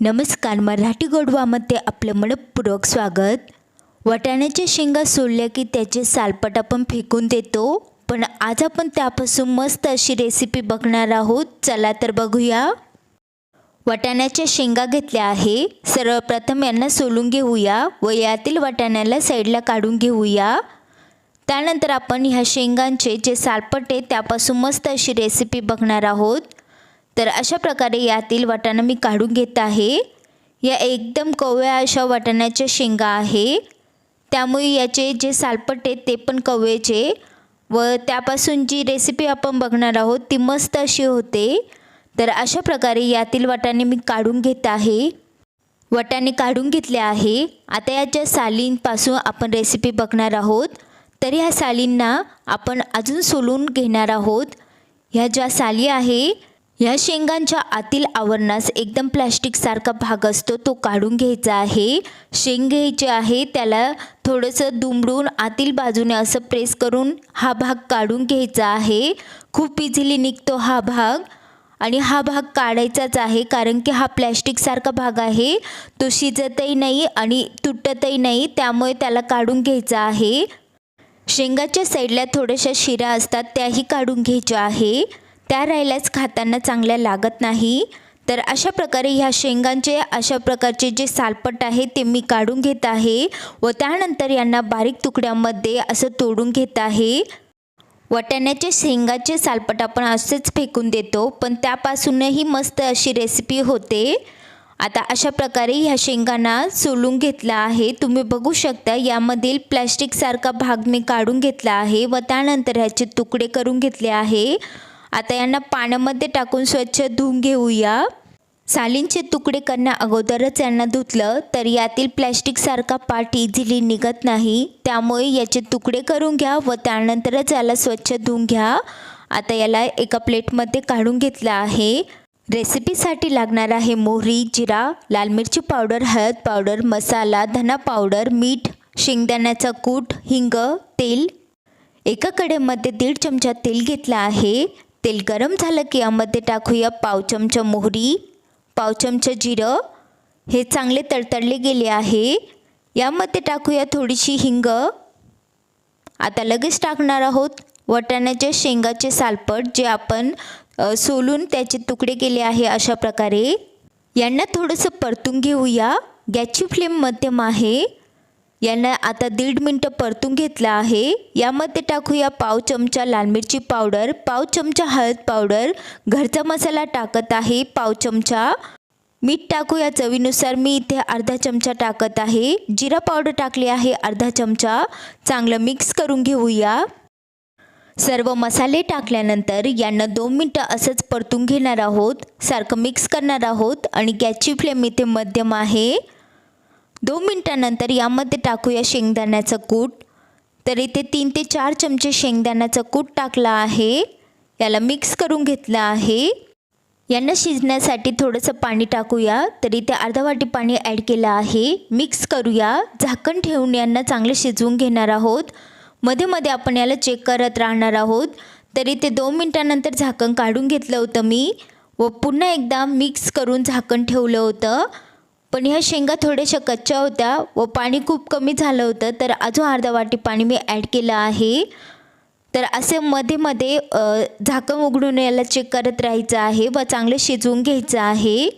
नमस्कार मराठी गोडवामध्ये आपलं मनपूर्वक स्वागत. वाटाण्याच्या शेंगा सोलल्या की त्याचे सालपट आपण फेकून देतो. पण आज आपण त्यापासून मस्त अशी रेसिपी बघणार आहोत. चला तर बघूया. वाटाण्याच्या शेंगा घेतल्या आहे. सर्वप्रथम यांना सोलून घेऊया व यातील वाटाण्याला साईडला काढून घेऊया. त्यानंतर आपण ह्या शेंगांचे जे सालपट आहे त्यापासून मस्त अशी रेसिपी बघणार आहोत. तर अशा प्रकारे यातील वाटाणा मी काढून घेत आहे. या एकदम कवळ्या अशा वाटाण्याच्या शेंगा आहे. त्यामुळे याचे जे सालपट आहेत ते पण कवळेचे. व त्यापासून जी रेसिपी आपण बघणार आहोत ती मस्त अशी होते. तर अशा प्रकारे यातील वाटाणे मी काढून घेत आहे. वाटाणे काढून घेतले आहे. आता याच्या सालींपासून आपण रेसिपी बघणार आहोत. तर ह्या सालींना आपण अजून सोलून घेणार आहोत. ह्या ज्या साली आहे ह्या शेंगांच्या आतील आवरणास एकदम प्लॅस्टिकसारखा भाग असतो. तो काढून घ्यायचा आहे. शेंग घ्यायचे आहे. त्याला थोडंसं दुमडून आतील बाजूने असं प्रेस करून हा भाग काढून घ्यायचा आहे. खूप इझिली निघतो हा भाग. आणि हा भाग काढायचाच आहे कारण की हा प्लॅस्टिकसारखा भाग आहे. तो शिजतही नाही आणि तुटतही नाही. त्यामुळे त्याला काढून घ्यायचा आहे. शेंगाच्या साईडला थोड्याशा शिरा असतात. त्याही काढून घ्यायच्या आहे. त्या राहिल्याच खाताना चांगल्या लागत नाही. तर अशा प्रकारे ह्या शेंगांचे अशा प्रकारचे जे सालपट आहे ते मी काढून घेत आहे व त्यानंतर यांना बारीक तुकड्यामध्ये असं तोडून घेत आहे. वाटाण्याचे शेंगाचे सालपट आपण असेच फेकून देतो पण त्यापासूनही मस्त अशी रेसिपी होते. आता अशा प्रकारे ह्या शेंगांना सोलून घेतला आहे. तुम्ही बघू शकता यामधील प्लॅस्टिकसारखा भाग मी काढून घेतला आहे व त्यानंतर ह्याचे तुकडे करून घेतले आहे. आता यांना पाण्यामध्ये टाकून स्वच्छ धुवून घेऊया. सालींचे तुकडे करण्या अगोदरच यांना धुतलं तर यातील प्लॅस्टिकसारखा पार्ट इझिली निघत नाही. त्यामुळे याचे तुकडे करून घ्या व त्यानंतरच याला स्वच्छ धुवून घ्या. आता याला एका प्लेटमध्ये काढून घेतलं आहे. रेसिपीसाठी लागणार आहे मोहरी जिरा लाल मिरची पावडर हळद पावडर मसाला धना पावडर मीठ शेंगदाण्याचा कूट हिंग तेल. एका कडेमध्ये दीड चमचा तेल घेतला आहे. तेल गरम झालं की यामध्ये टाकूया पाव चमचा मोहरी पाव चमचा जिरं. हे चांगले तडतडले गेले आहे. यामध्ये टाकूया थोडीशी हिंग. आता लगेच टाकणार आहोत वाटाण्याच्या शेंगाचे सालपट जे आपण सोलून त्याचे तुकडे केले आहे अशा प्रकारे. यांना थोडंसं परतून घेऊया. गॅसची फ्लेम मध्यम आहे. यांना आता दीड मिनटं परतून घेतलं आहे. यामध्ये टाकूया पाव चमचा लाल मिरची पावडर पाव चमचा हळद पावडर घरचा मसाला टाकत आहे पाव चमचा. मीठ टाकूया चवीनुसार मी इथे अर्धा चमचा टाकत आहे. जिरा पावडर टाकली आहे अर्धा चमचा. चांगलं मिक्स करून घेऊया. सर्व मसाले टाकल्यानंतर यांना दोन मिनटं असंच परतून घेणार आहोत. सारखं मिक्स करणार आहोत आणि गॅसची फ्लेम इथे मध्यम आहे. दोन मिनटानंतर यामध्ये टाकूया शेंगदाण्याचं कूट. तर इथे तीन ते चार चमचे शेंगदाण्याचं कूट टाकला आहे. याला मिक्स करून घेतलं आहे. यांना शिजण्यासाठी थोडंसं पाणी टाकूया. तर इथे अर्धा वाटी पाणी ॲड केलं आहे. मिक्स करूया. झाकण ठेवून यांना चांगलं शिजवून घेणार आहोत. मध्ये मध्ये आपण याला चेक करत राहणार आहोत. तर इथे दोन मिनटानंतर झाकण काढून घेतलं होतं मी. व पुन्हा एकदा मिक्स करून झाकण ठेवलं होतं. पण ह्या शेंगा थोड्याशा कच्च्या होत्या व पाणी खूप कमी झालं होतं तर अजून अर्धा वाटी पाणी मी ॲड केलं आहे. तर असे मध्ये मध्ये झाकण उघडून याला चेक करत राहायचं आहे व चांगलं शिजवून घ्यायचं आहे.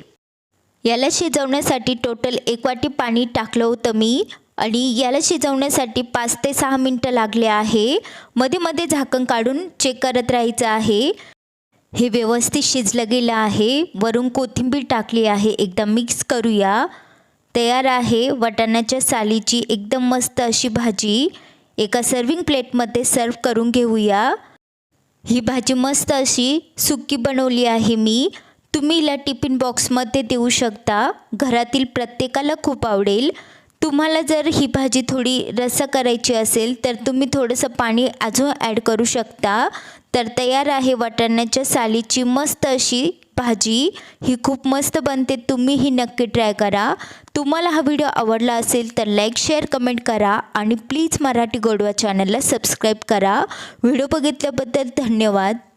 याला शिजवण्यासाठी टोटल एक वाटी पाणी टाकलं होतं मी आणि याला शिजवण्यासाठी पाच ते सहा मिनटं लागले आहे. मध्ये मध्ये झाकण काढून चेक करत राहायचं आहे. हे व्यवस्थित शिजलं गेलं आहे. वरून कोथिंबीर टाकली आहे. एकदा मिक्स करूया. तयार आहे. वाटाण्याच्या सालीची एकदम मस्त अशी भाजी. एका सर्विंग प्लेटमध्ये सर्व करून घेऊया. ही भाजी मस्त अशी सुकी बनवली आहे मी. तुम्ही हिला टिफिन बॉक्समध्ये देऊ शकता. घरातील प्रत्येकाला खूप आवडेल. तुम्हाला जर ही भाजी थोडी रस्सा करायची असेल तर तुम्ही थोडंसं पाणी अजून ॲड करू शकता. तर तयार आहे वाटाण्याच्या सालीची मस्त अशी भाजी. ही खूप मस्त बनते तुम्ही ही नक्की ट्राय करा. तुम्हाला हा व्हिडिओ आवडला असेल तर लाईक शेअर कमेंट करा आणि प्लीज मराठी गोडवा चॅनलला सबस्क्राईब करा. व्हिडिओ बघितल्याबद्दल धन्यवाद.